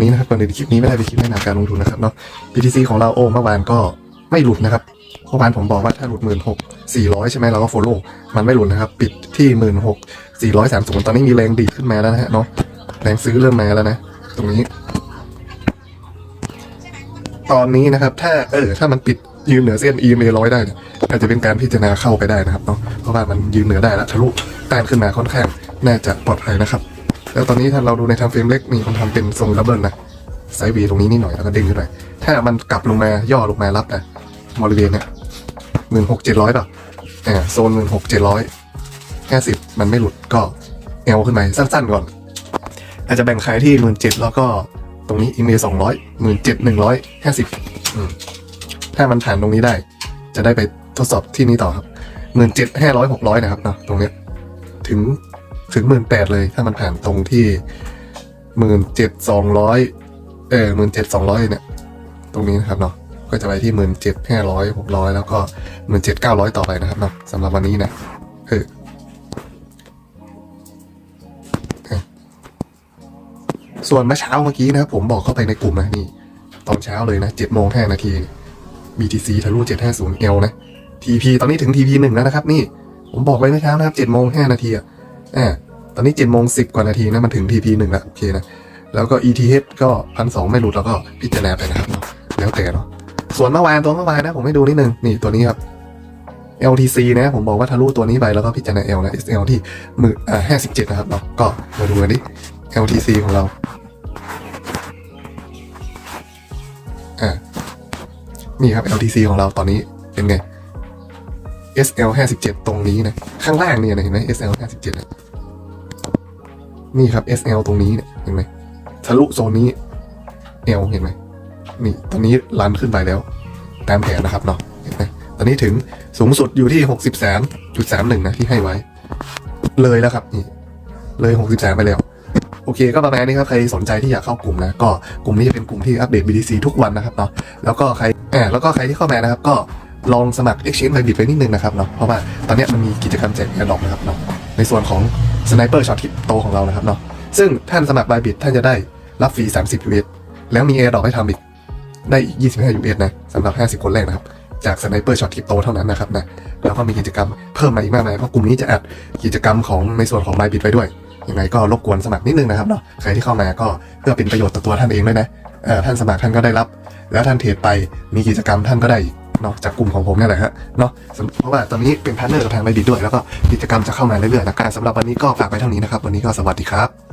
ันนี้นะครับก่อนอื่นคลิปนี้ไม่ได้เป็นคลิปแนะนำการลงทุนนะครับเนาะ BTC ของเราโอ้เมื่อวานก็ไม่หลุดนะครับเมื่อวานผมบอกว่าถ้าหลุดหมื่นหกสี่ร้อยใช่ไหมเราก็โฟลโล่มันไม่หลุดนะครับ ปิดที่หมื่นหกสี่ร้อยสามสิบตอนนี้มีแรงดีดขึ้นมาแล้วนะฮะเนาะแรงซื้อเริ่มมาแล้วนะ ตรงนี้ ตอนนี้นะครับ ถ้าเออ ถ้ามันปิดยืนเหนือเส้น EMA ร้อยได้เนี่ยอาจจะเป็นการพิจารณาเข้าไปได้นะครับเนาะเพราะว่ามันยืนเหนือได้แล้วทะลุต้านขึ้นมาค่อนข้าง น่าจะปลอดภัยนะครับ แล้วตอนนี้ถ้าเราดูในทำเฟรมเล็กนี่มันทำเป็นทรงดับเบิลนะไซด์วีตรงนี้นิดหน่อยแล้วก็ดึงขึ้นไปถ้ามันกลับลงมาย่อลงมารับนะบริเวณเนี่ยหมื่นหกเจ็ดร้อยป่ะอ่าโซนหมื่นหกเจ็ดร้อยห้าสิบมันไม่หลุดก็เอลขึ้นไปสั้นๆก่อน อาจจะแบ่งขายที่หมื่นเจ็ดแล้วก็ตรงนี้อินเมสองร้อยหมื่นเจ็ดหนึ่งร้อยห้าสิบถ้ามันผ่านตรงนี้ได้ จะได้ไปทดสอบที่นี้ต่อครับหมื่นเจ็ดห้าร้อยหกร้อยนะครับเนาะตรงเนี้ยถึง ถึงหมื่นแปดเลย ถ้ามันผ่านตรงที่หมื่นเจ็ดสองร้อยเออหมื่นเจ็ดสองร้อยเนี่ย ตรงนี้นะครับเนาะก็จะไปที่หมื่นเจ็ดห้าร้อยหกร้อยแล้วก็หมื่นเจ็ดเก้าร้อยต่อไปนะครับเนาะสำหรับวันนี้นะเออส่วนเมื่อเช้าเมื่อกี้นะผมบอกเข้าไปในกลุ่มนะนี่ ตอนเช้าเลยนะ7โมง5นาที BTC ทะลุ 750L นะ TP ตอนนี้ถึง TP หนึ่งแล้วนะครับ นี่ ผมบอกไว้เมื่อเช้านะครับ7โมง5นาทีอะอ่า ตอนนี้7โมง10กว่านาทีนะมันถึง TP หนึ่งแล้วโอเคนะแล้วก็ ETH ก็พันสองไม่หลุดแล้วก็พิจารณาไปนะครับเนาะแล้วแต่เนาะส่วนเมื่อวานตัวเมื่อวานนะผมให้ดูนิดนึงนี่ตัวนี้ครับ LTC นะผมบอกว่าทะลุตัวนี้ไปแล้วก็พิจารณา L นะ SL ที่หมื่นอ่าห้าสิบเจ็ดนะครับเนาะก็มาดูกันดิ LTC ของเราอ่านี่ครับ LTC ของเราตอนนี้เป็นไง SL 57 ตรงนี้นะ ข้างล่างเนี่ยนะเห็นไหม SL 57นะ นี่ครับ SL ตรงนี้เนี่ยเห็นไหมทะลุโซนนี้ L เห็นไหมนี่ตอนนี้ลันขึ้นไปแล้ว ตามแผนนะครับเนาะเห็นไหมตอนนี้ถึงสูงสุดอยู่ที่63.31นะที่ให้ไว้ เลยแล้วครับนี่เลย63ไปแล้วโอเคก็ประมาณนี้ครับใครสนใจที่อยากเข้ากลุ่มนะก็กลุ่มนี้จะเป็นกลุ่มที่อัปเดต BTC ทุกวันนะครับเนาะแล้วก็ใครอ่าแล้วก็ใครที่เข้ามานะครับ ก็ลองสมัคร Exchange Bybit ไปนิดนึงนะครับเนาะเพราะว่าตอนนี้มันมีกิจกรรมแจกแอร์ดรอปนะครับเนาะในส่วนของ Sniper Shot ที่โตของเรานะครับเนาะซึ่งท่านสมัคร Bybit ท่านจะได้รับฟรี 30 US แล้วมีแอร์ดอปให้ทำอีก ได้อีก 25 US นะสำหรับ 50 คนแรกนะครับ จาก Sniper Shot ที่โตเท่านั้นนะครับนะแล้วก็มีกิจกรรมเพิ่มมาอีกมากมายเพราะกลุ่มนี้จะอัดกิจกรรมของในส่วนของ Bybit ไปด้วย ยังไงก็รบกวนสมัครนิดนึงนะครับเนาะใครที่เข้ามาก็เพื่อเป็นประโยชน์ต่อตัวท่านเองด้วยนะท่านสมัครท่านก็ได้รับ แล้วท่านเทรดไปมีกิจกรรมท่านก็ได้อีก เนาะจากกลุ่มของผมนี่แหละฮะเนาะเพราะว่าตอนนี้เป็นพาร์ทเนอร์กับทางไบบิดด้วยแล้วก็กิจกรรมจะเข้ามาเรื่อยๆนะการสำหรับวันนี้ก็ฝากไปเท่านี้นะครับ วันนี้ก็สวัสดีครับ